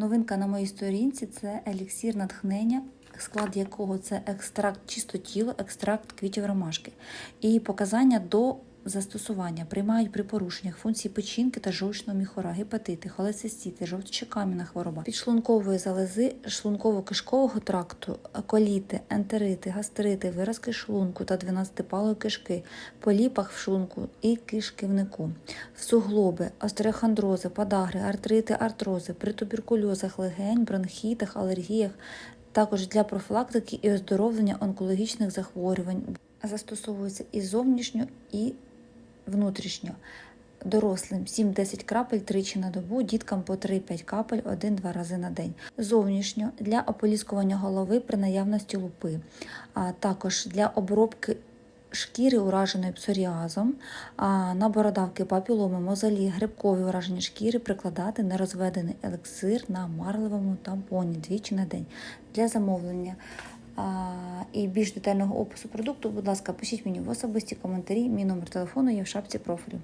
Новинка на моїй сторінці це еліксір натхнення, склад якого це екстракт чистотіло, екстракт квітів ромашки. І показання до застосування приймають при порушеннях функцій печінки та жовчного міхора, гепатити, холецистити, жовчокам'яна хвороба, підшлункової залози, шлунково-кишкового тракту, коліти, ентерити, гастрити, виразки шлунку та 12-палої кишки, поліпах в шлунку і кишківнику, в суглоби, остерохондрози, подагри, артрити, артрози, при туберкульозах легень, бронхітах, алергіях, також для профілактики і оздоровлення онкологічних захворювань. Застосовується і зовнішньо, і внутрішньо. Дорослим 7-10 крапель тричі на добу, діткам по 3-5 капель 1-2 рази на день. Зовнішньо для ополіскування голови при наявності лупи, а також для обробки шкіри, ураженої псоріазом, а на бородавки, папіломи, мозолі, грибкові ураження шкіри прикладати нерозведений елексир на марливому тампоні двічі на день. Для замовлення і більш детального опису продукту, будь ласка, пишіть мені в особисті коментарі. Мій номер телефону є в шапці профілю.